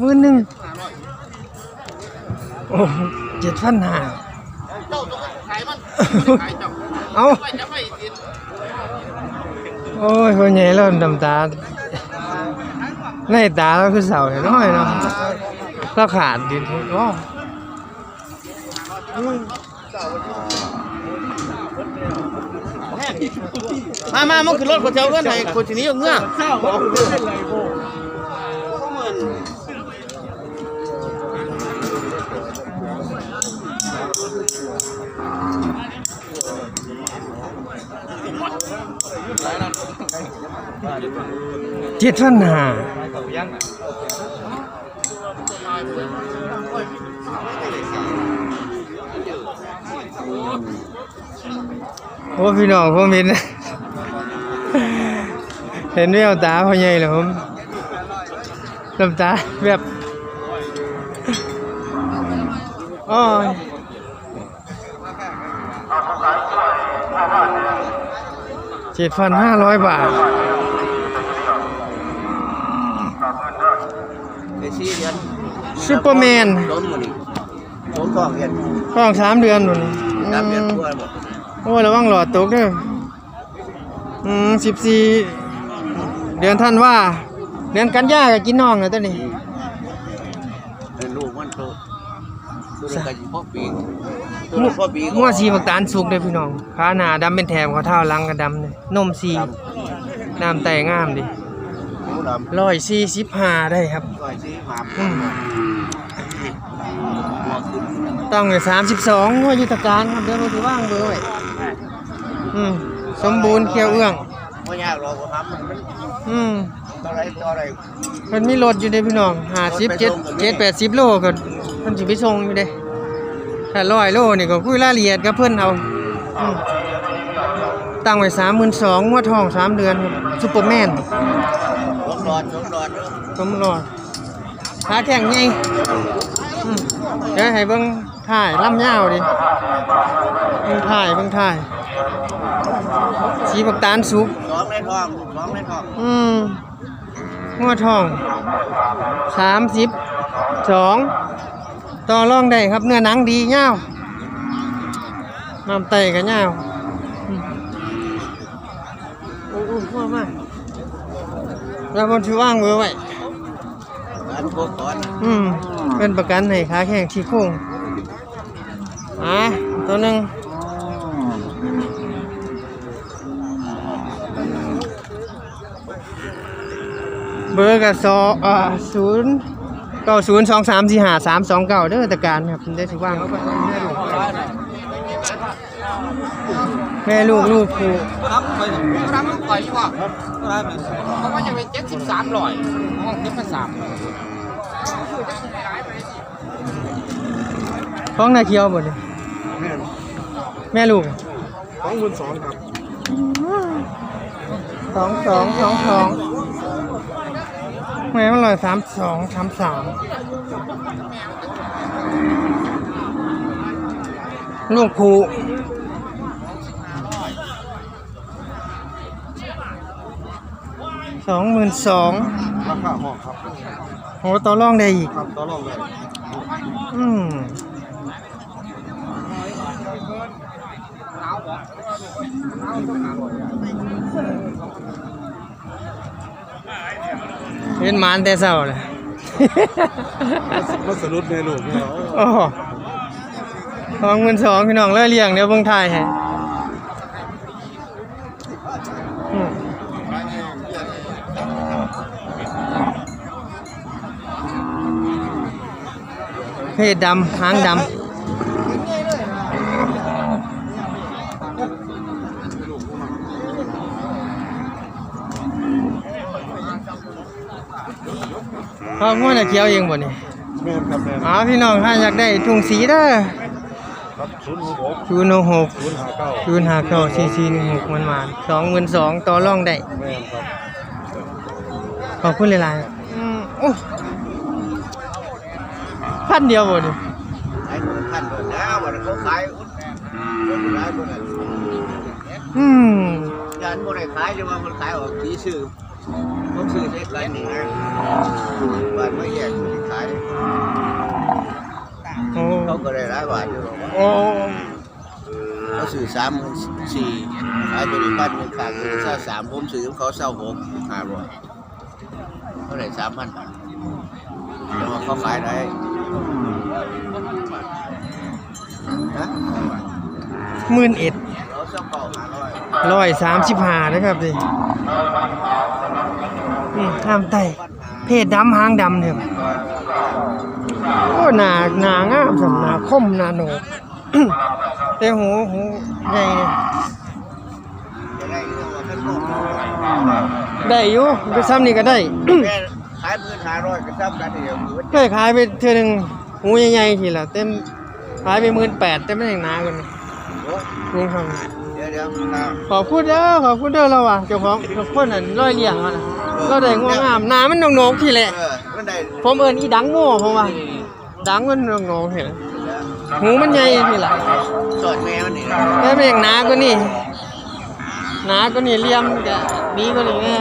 มือหนึ่งโอ้เจ็ดพันห้าเจ้าต้องขายมันขายเจ้าเอาไม่จะไม่ติดโอ้ยคนใหญ่เริ่มดำตา ในตาเราคือเสาเห็นน้อยเนาะเราขาดดินทุกอ๋อมามามันคือรถคนเจ้าเงื่อนไหนคนที่นี้เอาเงื่อ เจ็ดพันห้าโอ้พี่น้องผมเห็นเห็นแววตาพ่อใหญ่เลยผมน้ำตาแบบโอ้ยเจ็ดพันห้าร้อยบาทไอ้สี่เดือนซูเปอร์แมนล้มหมดนี่ล้มสองเดือนท้องสามเดือนหนุนสามเดือนกว่าหมดโอ้ยระวังหลอดตกเด้ออืมสิบสี่เดือนท่านว่าเดือนกันยาก็กินน้องนะตัวนี้เป็นลูกมันโตตัวเด็กก็พ่อปี ตัวเด็กพ่อปีงัวสีบักตาลสุกเด้อพี่น้องขาหน้าดำเป็นแถมเขาเท้าหลังก็ดำเลยนมสีน้ำไตงามดิหูดำร้อยสี่สิบห้าได้ครับก้อยสีหมาอืมหัวขึ้นต้องเลยสามสิบสองงัวยุทธการครับเดี๋ยวเราจะว่างเบอร์ไว้อืมสมบูรณ์เคี้ยวเอื้อง ไม่ยากหรอกว่าทำมันอืมต่ออะไรต่ออะไรมันมีรถอยู่ในพี่น้องห้าสิบเจ็ดเจ็ดแปดสิบโลก็มันสิไปส่งอยู่เด้ ถ้าร้อยโลนี่ก็คุยรายละเอียดกับเพื่อนเอาอืมตั้งไว้สามหมื่นสองงวดทองสามเดือนครับซุปเปอร์แมนล้มรอดล้มรอดสมรอดขาแข็งไงอืมเดี๋ยวให้เบิ่งถ่ายล่ำยาวดิเบิ่งถ่ายเบิ่งถ่ายสีบักตาลสุกสองในท้องสองในท้องอืมงวดทองสามสิบสอง ต่อรองได้ครับเนื้อหนังดีเงาวน้ำไตกับเงาวอืมโอ้โหพ่อมากแล้วมันถือว่างมือไว้อันโคก่อนอืมเป็นประกันให้ขาแข้งที่โค้งอะตัวหนึ่งเบอร์กับสองอ่าศูนย์ เก้าศูนย์สองสามสี่ห้าสามสองเก้าเด้อตะการครับได้ถือว่างแม่ลูกลูกครูครับไปทำลูกต่อยดีกว่าเพราะว่าจะเป็นเจ็ดสิบสามร้อยห้องเจ็ดพันสามท้องนาเคียวหมดเลยแม่ลูกสองหมื่นสองครับสองสองสองสอง แม่มันลอยสามสองสามสามลูกผูสองหมื่นสองราคาห้องครับโหต่อรองได้อีกครับต่อรองเลยอืมเห็นหมานแต่เศร้าเลยมันสรุปในลูกเนี่ยโอ้โหสองหมื่นสองพี่น้องเล่เลี้ยงเดี๋ยวเบิ่งถ่ายให้อืมเพศดำหางดำ พ่อม้วนจะเคี้ยวเองบ่นี่แม่ครับแม่อ๋อพี่น้องถ้าอยากได้ถุงสีเด้อครับศูนย์หกศูนย์หกศูนย์ห้าเก้าศูนย์ห้าเก้าสี่สี่หนึ่งหกมันมาสองหมื่นสองต่อรองได้แม่ครับขอบคุณหลายๆอืมโอ้พันเดียวบ่ดิไอ้คนท่านโดนแล้ววันเขาขายคนขายคนนั้นอืมยันคนไหนขายจะว่ามันขายออกสีชื่อ ผมซื้อเล็กไรนี่นะบ้านไม่แยกขเขาก็ได้หลายบาทอยู่หรอกวะโอ้เขาซื้อสามหมื่นสี่ขายตัวนี้พันหนึ่งขาดเงินเศร้าสามผมซื้อของเขาเศร้าหกห้าร้อยเขาได้สามพันบาทแต่ว่าเขาขายได้ฮะหมื่นเอ็ดเขาเศร้าเก่าห้าร้อยร้อยสามสิบห้านะครับดิ นี่ข้ามไตเพศดำหางดำเนี่ยโอ้หนาหนางามสำหนาคมหนาโหนกแต่หูหูใหญ่เนี่ยจะได้เรื่องว่าท่านบอกได้อยู่ไปซ้ำนี่ก็ได้แม่ขายหมื่นห้าร้อยก็ซ้ำกันเดียวอยู่เคยขายไปเทื่อหนึงหูใหญ่ๆทีละเต็มขายไปหมื่นแปดเต็มไม่ถึงหนากันนี่โอ้ยลุงครับเดี๋ยวเดี๋ยวนะขอบคุณเด้อขอบคุณเด้อเราอะเจ้าของคนนั้นร้อยเลี้ยงมันน่ะ เราได้งวงามหนามันโหนกๆทีแหละ เออมันได้ผมเอิ้นอีดังโง่ผมว่า ดังมันโหนกๆเห็นหูมันใหญ่ทีละสอนแม่มันนี่นะแต่เป็นอย่างหนาก็นี่หนาก็นี่เลี่ยมก็ดีกว่านี่แน่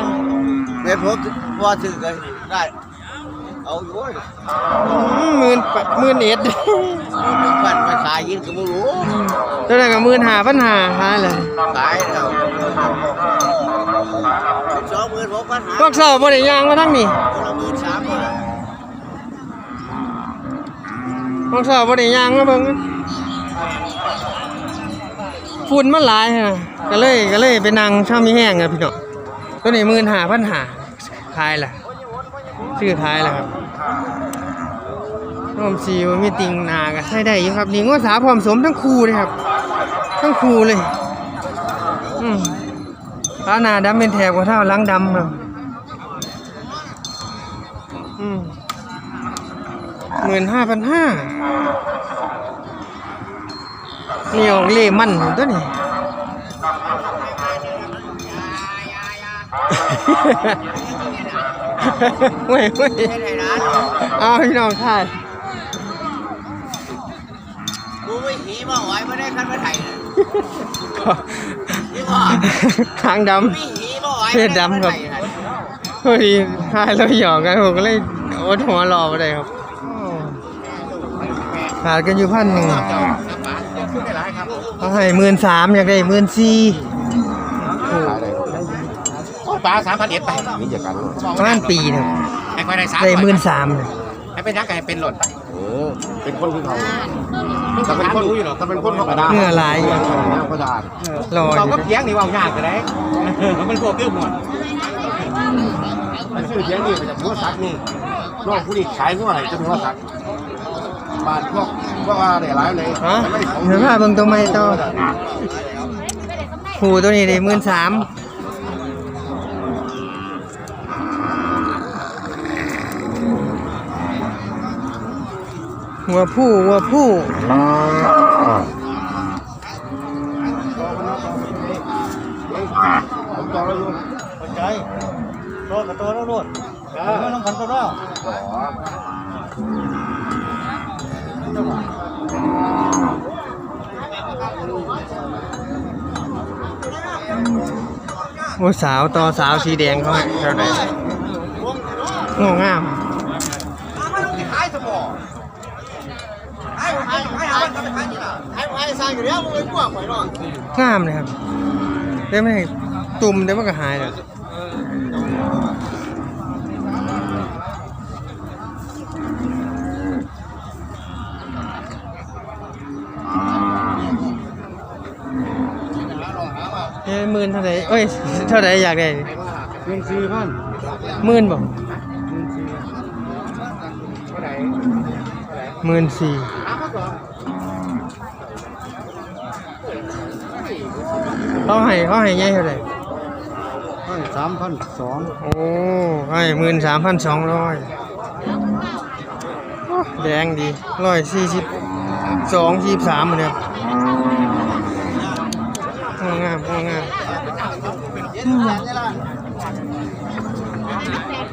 แม่ผมพอถือกันได้ เอาอยู่เว้ยอืมหมื่นแปดหมื่นเอ็ด เอาหนึ่งพันไปขายยินก็ไม่รู้ ตัวนั้นก็หมื่นห้าพันห้าหายเลยขายแล้ว สองหมื่นหกพันหาพวกเสาบ่ได้ย่างมาทั้งนี่คนละหมื่นสามเลยพวกเสาบ่ได้ย่างมาเบิ่งฝุ่นมันหลายฮะก็เลยก็เลยไปนั่งช่ามีแห้งอะพี่น้องตัวนี้หมื่นหาพันห้าขายล่ะซื้อขายล่ะครับน้อมซีมีติงนาก็ใช้ได้อยู่ครับนี่งวดสาพร้อมสมทั้งคู่เลยครับ ทั้งคู่เลย อืม ขานาดำเป็นแถบกว่าเท่าหลังดำครับหมื่นห้าพันห้านี่ออกเล่มันตัวนี้เว้ยเว้ยเอาพี่น้องถ่ายกูไม่หีมาหอยไม่ได้คันมาไท ยนะนี่ว่าทางดไม่หีมาหอยไม่ได้คันมาไทยนะำพอดีถ่ายแล้วหยอกกันผมก็เลยอดหัวรอไปเลยครับขาดกันอยู่พันหนึ่งเขาให้หมื่นสามอยากได้หมื่นสี่ปลาสามพันเอ็ดไปนี่อย่ากันประมาณปีหนึงให้ค่อยได้สามได้หมื่นสามให้เป็นนักให้เป็นหล่นเออเป็นคนคือเขา ถ้าเป็นคนถ้าเป็นคนเขากระดาษเนื้อหลายอยู่กระดาษรออเรายู่ก็เพียงนี่ว่ายากจะได้มันพวกเตี้ยหมดมันชื่อเสียงนี่มาจากหัวสักนี่นอกผู้นี้ขายหัวอะไรจะหัวสักบาทพวกพวกอะไรหลายเลยฮะเดี๋ยวพาเบิ่งตัวใหม่ต่อผูตัวนี้ได้หมื่นสาม หัวผู้หัวผู้ผมจองแล้วอยู่ใจโตกับโตแล้วรวดไม่ต้องกันตัวแล้วโอ้สาวต่อสาวสีแดงเขาเท่าไหร่โง่งามขายสมอง งอยู่แล้วมึงไม่กลัวหอยหรอกงามเลยครับได้ไม่ให้ตุ่มได้มันก็หายเลยเอ้ยหมื่นเท่าไหร่เอ้ย เท่าไหร่อยากได้เงินสี่พันหมื่นบ่หมื่นสี่ เขาให้เขาให้ใหญ่เท่าไหร่สามพันสองโอ้ให้หมื่นสามพันสองร้อยแดงดีร้อยสี่สิบสองสี่สามเนี่ยงามงามงาม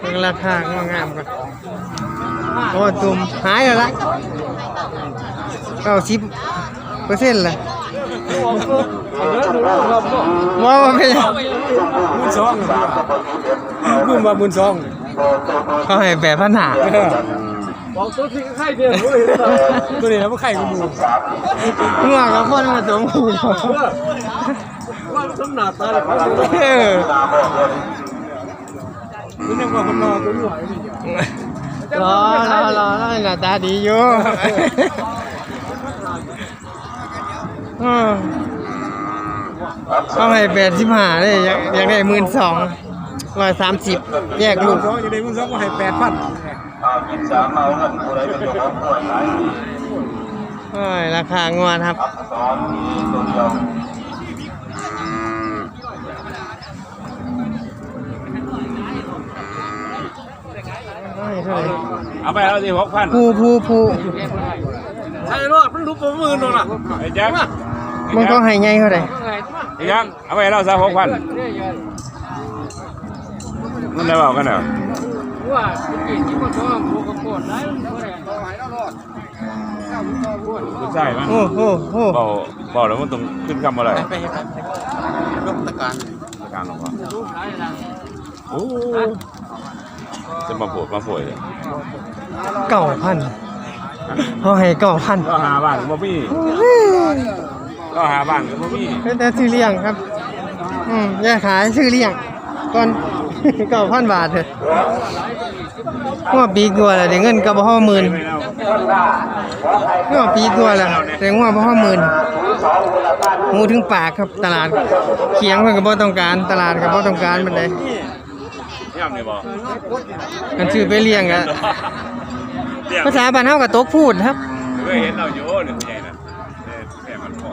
เป็นราคางามงามกันโอ้ตุ่มหายแล้วละเก้าสิบเปอร์เซ็นต์ละ ว่าว่าเป็นยังหมื่นสองบุญมาหมื่นสองเขาให้แปดพันหาบอกตัวที่ไข่เดียวตัวนี้แล้วมันไข่กูมูงัวกับคนมาสมหูเนาะว่าสมหนาตาเลยครับเออคุณยังว่าคนนอนตัวหน่วยนี่รอรอรอรอหน้าตาดีอยู่อืม เอาให้แปดสิบห้าเลยอยากอยากได้หมื่นสองร้อยสามสิบแยกลูกสองจะได้มึงสองก็ให้แปดพันเอ้ยราคางวนครับเอ้ยเท่าไหร่เอาไปแล้วสิหกพันผู้ผู้ผู้ใช่รอดมันรู้ประมือโดนอะไอ้แจ็ค มึงต้องให้ไงเท่าไหร่ไอ้แจ็คเอาไปแล้วซะหกพันมันได้บอกกันเหรอว่าจริงที่มันชอบโคกโคตรได้เมื่อไหร่ต่อหายแล้วรอดคุณใช่มันโอ้โหโอ้โหบอกบอกแล้วมันต้องขึ้นคำอะไรไปเฮ็ดยกตะการกลางหรอกวะโอ้จะมาปวดมาป่วยเลยเก้าพันเขาให้เก้าพันก็หาบ้านก็บ่มี ก็หาบ้านก็บ่มีแต่ซื้อเลี้ยงครับ อืมแยกขายซื้อเลี้ยงก่อน เก้าพันบาทเถอะหัวปีกว่าแล้วได้เงินก็บ่พอหมื่นไปแล้วหัวปีกว่าแล้วได้หัวบ่พอหมื่นหมูถึงปากครับตลาดเขียงเพิ่นก็บ่ต้องการตลาดก็บ่ต้องการปานใดย่ำนี่บอกกันซื้อไปเลี้ยงก็เรียกภาษาบ้านเฮาก็ตกพูดครับเคยเห็นเราอยู่หนึ่งใหญ่นะแค่มันพอ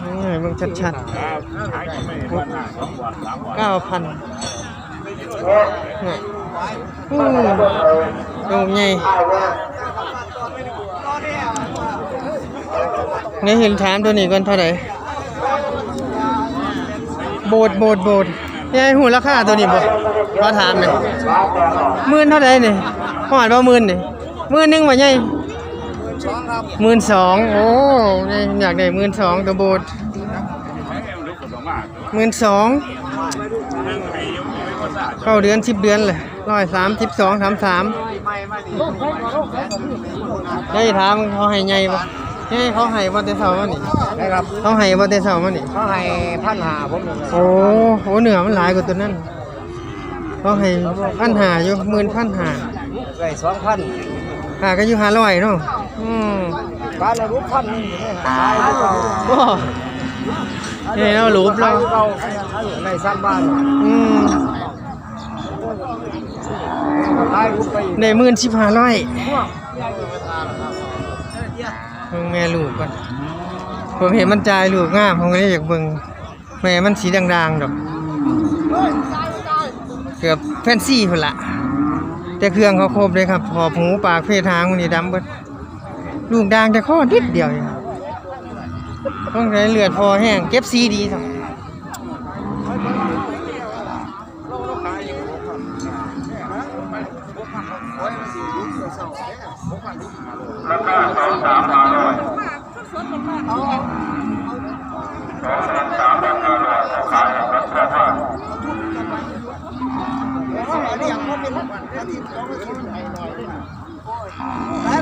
เอ้ยเบิ่งชัด ครับขายก็ไม่วันหน้าสองวันสาม วันๆเก้าพันเนี่ยอู้โดงนี่เห็นถามตัวนี้ก่อนเท่าไหร่โบดโบดโบดยายหูราคาตัวนี้บ่ขอถามหน่อยหมื่นเท่าไหร่นี่หอดบ่หมื่นนี่หมื่นหนึงบ่ใหญ่หมื่นสองโอ้ยอยากได้หมื่นสองตัวโบด ลูกก็ต้องมาก หมื่นสองนั่งให้ยกไม่ก็สะเข้าเดือนสิบเดือนเลยร้อยสามสิบสองสามสามได้ถามเขาให้ไงบ่ให้เขาให้บ่แต่เช้ามานี่นะครับเขาให้บ่แต่เช้ามานี่เขาให้พันหาผมโอ้โหเหนือมันหลายกว่าตัวนั้นเขาให้พันหาอยู่หมื่นพันหาได้สองพันหาก็อยู่ห้าร้อยเนาะอืมบ้านเรารู้พันนี่ตายโอ้ นี่เราหลูบเราเราในสร้ามบ้านอืมตายรู้ไปได้หมื่นสิบห้าร้อยเบิ่งแม่ลูกก่อนผมเห็นมันจ่ายลูกงามผมก็เลยอยากเบิ่งแม่มันสีด่างๆดอกเกือบแฟนซี่พุ่นละแต่เครื่องเขาครบเลยครับขอบหูปากเพทางมันนี่ดำเบิดลูกด่างแต่ข้อนิดเดียวเอง ต้องใช้เลือดพอแห้งเก็บซีดีสักตายไปแล้วก่อนอันนี้ก็ให้หาพันโอ้ยหาพันอืมก็ให้องหมื่นหาเพิ่นแถวสอ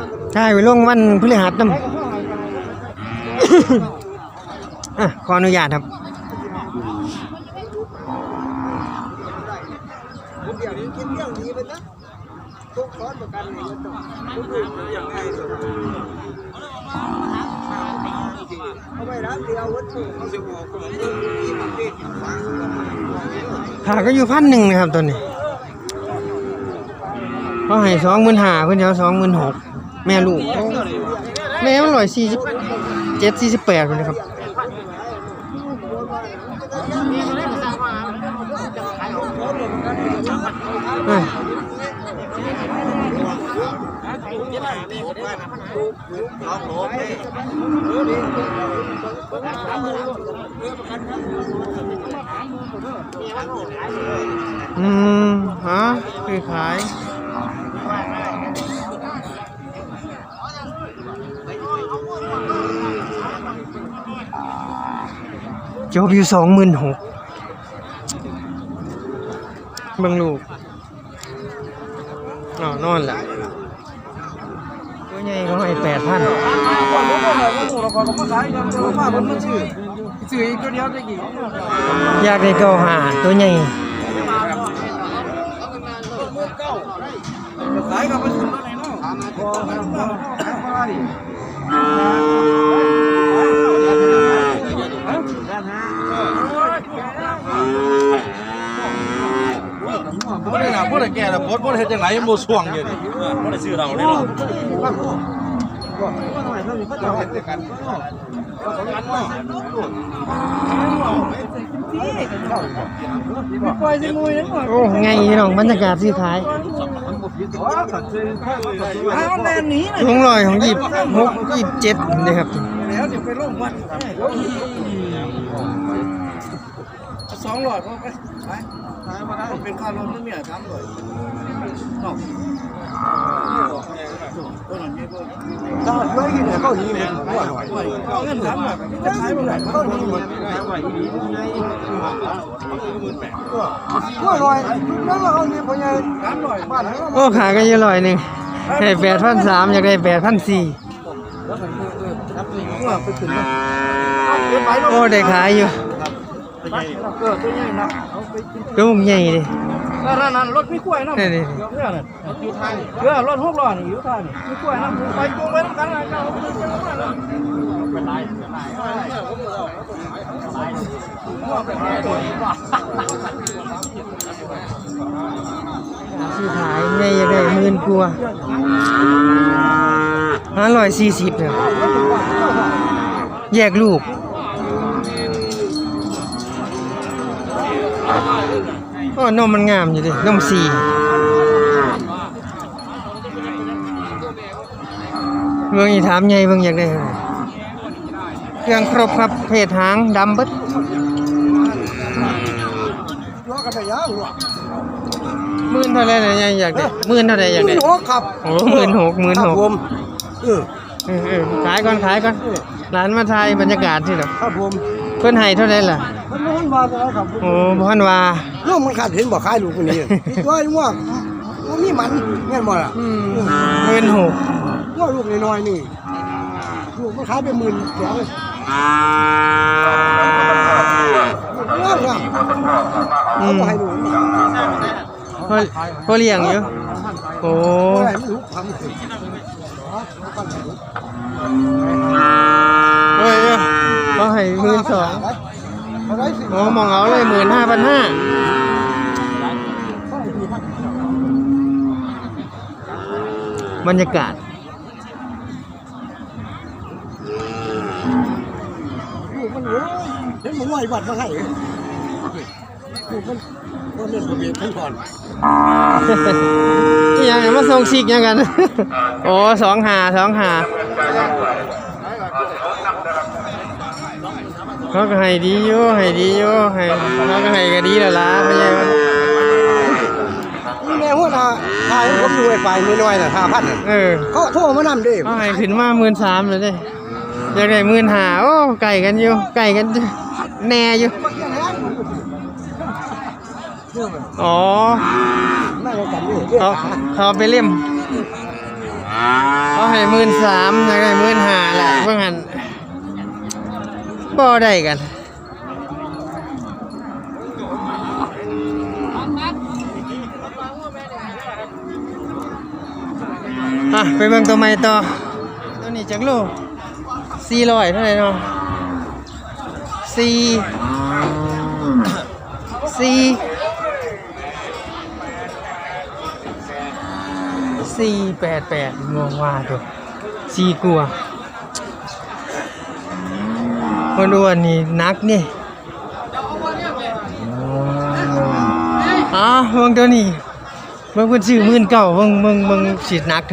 เอาไปร้านเดียววัตถุเขาจะบอกว่าที่มันเป็นขาก็อยู่พันหนึ่งนะครับตัวนี้เขาให้สองหมื่นหาเพื่อนแถวสองหมื่นหก แม่ลูก แม่มันร้อยสี่สิบเจ็ดสี่สิบแปดเลยครับอืมฮะคือขาย จบอยู่สองหมื่นหกเบิ่งลูกอ๋อนอนละตัวใหญ่เขาให้แปดพันซื้ออีกตัวเดียวได้กี่อยากได้เก้าหาตัวใหญ่ขายกับมันถึงแล้วไหนเนาะ บ่ได้นะบ่ได้แก่ล้วบ่บ่ได้เฮ็ดจังไดบ่ช่วงอยู่นี่บ่ได้ซื้อเราเลยเนาะปล่อยสิมุยนั่นก่อนโอ้ไงพี่น้องบรรยากาศซื้อขายอ้าวแนนนี้นะลุงลอยของหยิบหกหยิบเจ็ดเลยครับ แล้วเดี๋ยวไปลงวัดสองหลอดก็ไปไปเป็นค่ารถนี่เนี่ยสามหลอดนอกตัวนั้นนี่ก็ถ้ไว้กินเนี่ยเขาหนีมันบ่หน่อยเงินสามหลอดจะขายเมื่อไหร่ก็นี่หมดบ่หน่อยนั่นเราเอานี่พ่อใหญ่สามหลอดบ้านไหนโอ้ขายกันเยอะลอยหนึ่งให้แปดพันสามอยากได้แปดพันสี่ ว่าไปถึงโอ้ได้ขายอยู่เออตัวใหญ่นะเอาไปกินลูกใหญ่เลยนั่นนั่นรถไม่กล้วยนะนี่นี่เรื่องนั่นอยู่ทางเรื่องรถหกล้อนี่อยู่ทางนี่ไม่กล้วยนะไปจูงไปน้ำกันนะเจ้าเป็นไรซื้อขายใหญ่อยากได้หมื่นกว่าห้าร้อยสี่สิบเนี่ย แยกลูกก็นมมันงามอยู่ดินมสี่เบิ่งอีถามใหญ่เบิ่งอยากได้เท่าไหร่เครื่องครบครับ เพศหางดำเบิดตัวกันได้ยังวะหมื่นเท่าไหรเนี่ยยังอยากได้หมื่นเท่าไหรอยากได้โอ้ครับโอ้หมื่นหกหมื่นหกผมเออเออเออขายก่อนขายก่อน ร้านมาไทยบรรยากาศที่หรอครับผมเพิ่นให้เท่าไหรล่ะมันบ่ฮันว่าแล้วครับโอ้บ่ฮันว่าน้องมันขาดเห็นบ่ขายลูกคนนี้ว่าว่าว่ามีมันแม่นบ่ล่ะอืมหมื่นหกว่าลูกน้อยๆนี่ลูกมันขายไปหมื่นสองงามงามอืเขามบ่ให้ลูกพอพอเลี้ยงอยู่โอ้โอ้ยลูกทำขึ้นโอ้ยเอ้ย เขาให้หมื่นสองเอาได้สิโอ้มองเอาเลยหมื่นห้าพันห้าบรรยากาศลูกมันโอ้ยเห็นมันไหวบัดมาให้ลูกมันมันเล่นบ่เบียดทั้งก่อนนี่ยังไงมาส่งชิกยังกัน โอ้สองหาสองหา เขาก็ให้ดีอยู่ให้ดีอยู่ให้เขาก็ให้ก็ดีแล้วล่ะไม่ใช่ว่านี่แม่หัวหน้าขายผมอยู่ไอ้ไปน้อยๆน่ะ5,000น่ะเออเขาโทรมานำเด้เขาให้ขึ้นมาหมื่นสามเลยเด้อยากได้หมื่นหาโอ้ไก่กันอยู่ไก่กันอยู่แน่อยู่อ๋อแม่ก็กันอยู่เขาเขาไปเล่มเขาให้หมื่นสามอยากได้หมื่นหาแหละเพื่อหัน บ่ได้กันอะไปเบิ่งตัวใหม่ต่อตัวนี้จักโลสี่ร้อยเท่าไหร่เนาะสี่สี่สี่แปดแปดงงว่าตัวสี่กลัว คนอ้วนนี่นักนี่อ๋อเบิ่งตัวนี้เบิ่งเพิ่นซื้อหมื่นเก้าเบิ่งเบิ่งเบิ่งสินักเท่า